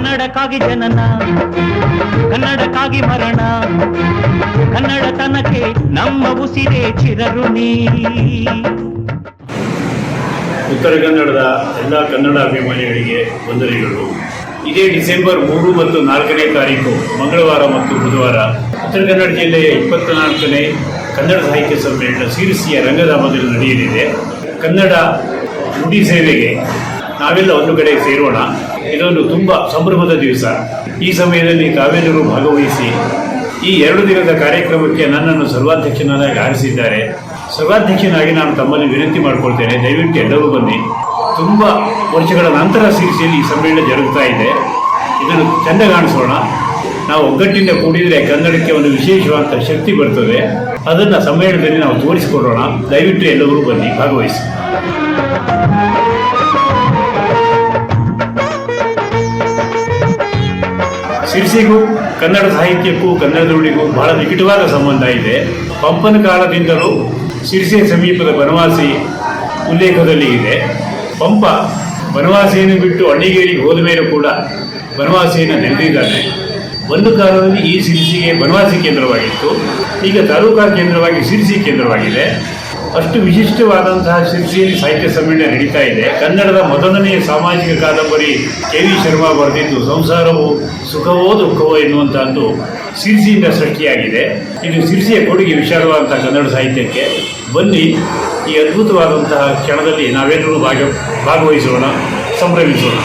ಕನ್ನಡಕ್ಕಾಗಿ ಜನನ, ಕನ್ನಡಕ್ಕಾಗಿ ಮರಣ, ಕನ್ನಡತನಕ್ಕೆ ನಮ್ಮ ಉಸಿರೇ ಚಿರಋಣಿ. ಉತ್ತರ ಕನ್ನಡದ ಎಲ್ಲ ಕನ್ನಡ ಅಭಿಮಾನಿಗಳಿಗೆ ವಂದನೆಗಳು. ಇದೇ ಡಿಸೆಂಬರ್ ಮೂರು ಮತ್ತು ನಾಲ್ಕನೇ ತಾರೀಕು, ಮಂಗಳವಾರ ಮತ್ತು ಬುಧವಾರ, ಉತ್ತರ ಕನ್ನಡ ಜಿಲ್ಲೆಯ ಇಪ್ಪತ್ನಾಲ್ಕನೇ ಕನ್ನಡ ಸಾಹಿತ್ಯ ಸಮ್ಮೇಳನ ಸಿರಿಸಿಯ ರಂಗಧಾಮದಲ್ಲಿ ನಡೆಯಲಿದೆ. ಕನ್ನಡ ನುಡಿ ಸೇವೆಗೆ ನಾವೆಲ್ಲ ಒಂದು ಕಡೆ ಸೇರೋಣ. ಇದೊಂದು ತುಂಬ ಸಂಭ್ರಮದ ದಿವಸ. ಈ ಸಮಯದಲ್ಲಿ ತಾವೆಲ್ಲರೂ ಭಾಗವಹಿಸಿ ಈ ಎರಡು ದಿನದ ಕಾರ್ಯಕ್ರಮಕ್ಕೆ ನನ್ನನ್ನು ಸರ್ವಾಧ್ಯಕ್ಷನಾಗಿ ಆರಿಸಿದ್ದಾರೆ. ಸರ್ವಾಧ್ಯಕ್ಷನಾಗಿ ನಾನು ತಮ್ಮಲ್ಲಿ ವಿನಂತಿ ಮಾಡಿಕೊಳ್ತೇನೆ. ದಯವಿಟ್ಟು ಎಲ್ಲರೂ ಬನ್ನಿ. ತುಂಬ ವರ್ಷಗಳ ನಂತರ ಸಿರಿಸಿಯಲ್ಲಿ ಈ ಸಮ್ಮೇಳನ ಜರುಗ್ತಾ ಇದೆ. ಇದನ್ನು ಚೆಂದ ಕಾಣಿಸೋಣ. ನಾವು ಒಗ್ಗಟ್ಟಿನಿಂದ ಕೂಡಿದರೆ ಕನ್ನಡಕ್ಕೆ ಒಂದು ವಿಶೇಷವಾದ ಶಕ್ತಿ ಬರ್ತದೆ. ಅದನ್ನು ಸಮ್ಮೇಳನದಲ್ಲಿ ನಾವು ತೋರಿಸಿಕೊಡೋಣ. ದಯವಿಟ್ಟು ಎಲ್ಲರೂ ಬನ್ನಿ. ಭಾಗವಹಿಸಿ. ಸಿರಿಸಿಗೂ, ಕನ್ನಡ ಸಾಹಿತ್ಯಕ್ಕೂ ಕನ್ನಡ ಬಹಳ ನಿಕಟವಾದ ಸಂಬಂಧ ಇದೆ. ಪಂಪನ ಕಾಲದಿಂದಲೂ ಸಿರಿಸಿಯ ಸಮೀಪದ ಬನವಾಸಿ ಉಲ್ಲೇಖದಲ್ಲಿ ಇದೆ. ಪಂಪ ಬನವಾಸಿಯನ್ನು ಬಿಟ್ಟು ಅಣ್ಣಿಗೇರಿಗೆ ಹೋದ ಮೇಲೆ ಕೂಡ ಬನವಾಸಿಯನ್ನು ನೆನೆದಿದ್ದಾನೆ. ಒಂದು ಕಾಲದಲ್ಲಿ ಈ ಶಿರ್ಸಿಗೆ ಬನವಾಸಿ ಕೇಂದ್ರವಾಗಿತ್ತು. ಈಗ ತಾಲೂಕಾ ಕೇಂದ್ರವಾಗಿ ಶಿರ್ಸಿ ಕೇಂದ್ರವಾಗಿದೆ. ಅಷ್ಟು ವಿಶಿಷ್ಟವಾದಂತಹ ಸಿರಿಸಿಯಲ್ಲಿ ಸಾಹಿತ್ಯ ಸಮ್ಮೇಳನ ನಡೀತಾ ಇದೆ. ಕನ್ನಡದ ಮೊದಲನೆಯ ಸಾಮಾಜಿಕ ಕಾದಂಬರಿ ಕೆ ವಿ ಶರ್ಮಾ ಬರೆದಿದ್ದು, ಸಂಸಾರವು ಸುಖವೋ ದುಃಖವೋ ಎನ್ನುವಂತಹದ್ದು ಸಿರಿಸಿಯಿಂದ ಸೃಷ್ಟಿಯಾಗಿದೆ. ಇದು ಸಿರಿಸಿಯ ಕೊಡುಗೆ ವಿಶಾಲವಾದಂತಹ ಕನ್ನಡ ಸಾಹಿತ್ಯಕ್ಕೆ. ಬನ್ನಿ, ಈ ಅದ್ಭುತವಾದಂತಹ ಕ್ಷಣದಲ್ಲಿ ನಾವೆಲ್ಲರೂ ಭಾಗ ಭಾಗವಹಿಸೋಣ, ಸಂಭ್ರಮಿಸೋಣ.